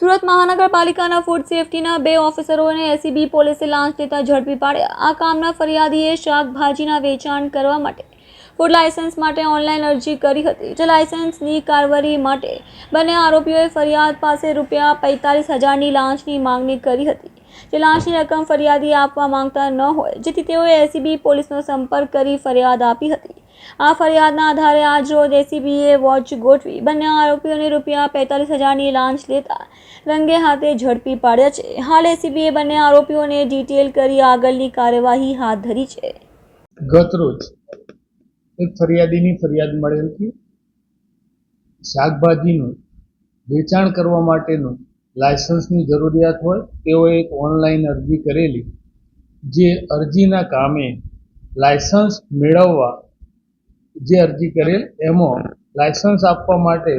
સુરત મહાનગરપાલિકાના ફૂડ સેફટીના બે ઓફિસરોને એસીબી પોલીસે લાંચ દેતા ઝડપી પાડ્યા. આ કામના ફરિયાદીએ શાકભાજીના વેચાણ કરવા માટે ફૂડ લાયસન્સ માટે ઓનલાઈન અરજી કરી હતી. જે લાયસન્સની કારવારી માટે બંને આરોપીઓએ ફરિયાદ પાસે રૂપિયા પૈંતાલીસ હજારની લાંચની માંગણી કરી હતી. જે લાંચની રકમ ફરિયાદી આપવા માંગતા ન હોય, જેથી તેઓએ એસીબી પોલીસનો સંપર્ક કરી ફરિયાદ આપી હતી. આ ફરિયાદના આધારે આજરોજ એસીબીએ વોચ ગોઠવી બંને આરોપીઓને રૂપિયા પેંતાલીસ હજારની લાંચ લેતા રંગે હાથે ઝડપી પાડ્યા છે. હાલ એસીબીએ બંને આરોપીઓને ડિટેલ કરી આગળની કાર્યવાહી હાથ ધરી છે. ગત એક ફરિયાદીની ફરિયાદ મળેલ હતી. શાકભાજીનું વેચાણ કરવા માટેનું લાયસન્સની જરૂરિયાત હોય તેઓએ એક ઓનલાઈન અરજી કરેલી, જે અરજીના કામે લાયસન્સ મેળવવા જે અરજી કરેલ, એમાં લાયસન્સ આપવા માટે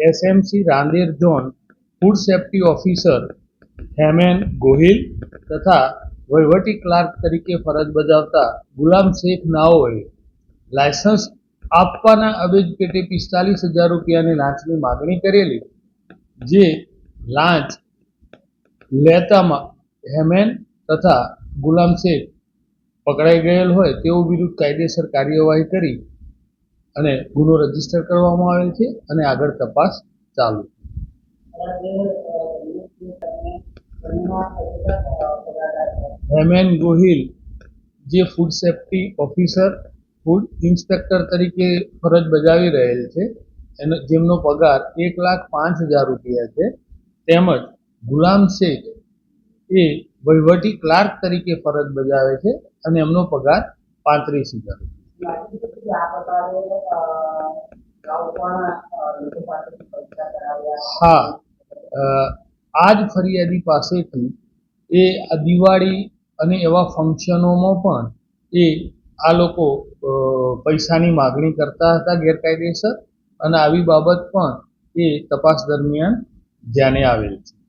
SMC Rander zone food safety officer Hemen Gohil તથા વહીવટી ક્લાર્ક તરીકે ફરજ બજાવતા ગુલામ શેખ નાઓએ લાયસન્સ આપવાના અવેજ પેટે પિસ્તાલીસ હજાર રૂપિયાની લાંચની માગણી કરેલી, જે લાંચ લેતામાં હેમેન તથા ગુલામ શેખ પકડાઈ ગયેલ હોય તેઓ વિરુદ્ધ કાયદેસર કાર્યવાહી કરી અને ગુનો રજિસ્ટર કરવામાં આવે છે અને આગળ તપાસ ચાલુ હેમેન ગોહિલ, જે food safety officer food inspector તરીકે ફરજ બજાવી રહેલ છે, એનો, જેમનો પગાર એક લાખ પાંચ હજાર રૂપિયા છે, તેમજ ગુલામ શેખ એ વહીવટી ક્લાર્ક તરીકે ફરજ બજાવે છે અને એમનો પગાર પાંત્રીસ હજાર રૂપિયા હા અ, આ ફરિયાદી પાસેથી એ આ દિવાળી અને એવા ફંક્શનોમાં પણ એ આ લોકો પૈસાની માગણી કરતા હતા ગેરકાયદેસર અને આવી બાબત પણ એ તપાસ દરમિયાન ધ્યાને આવેલ છે.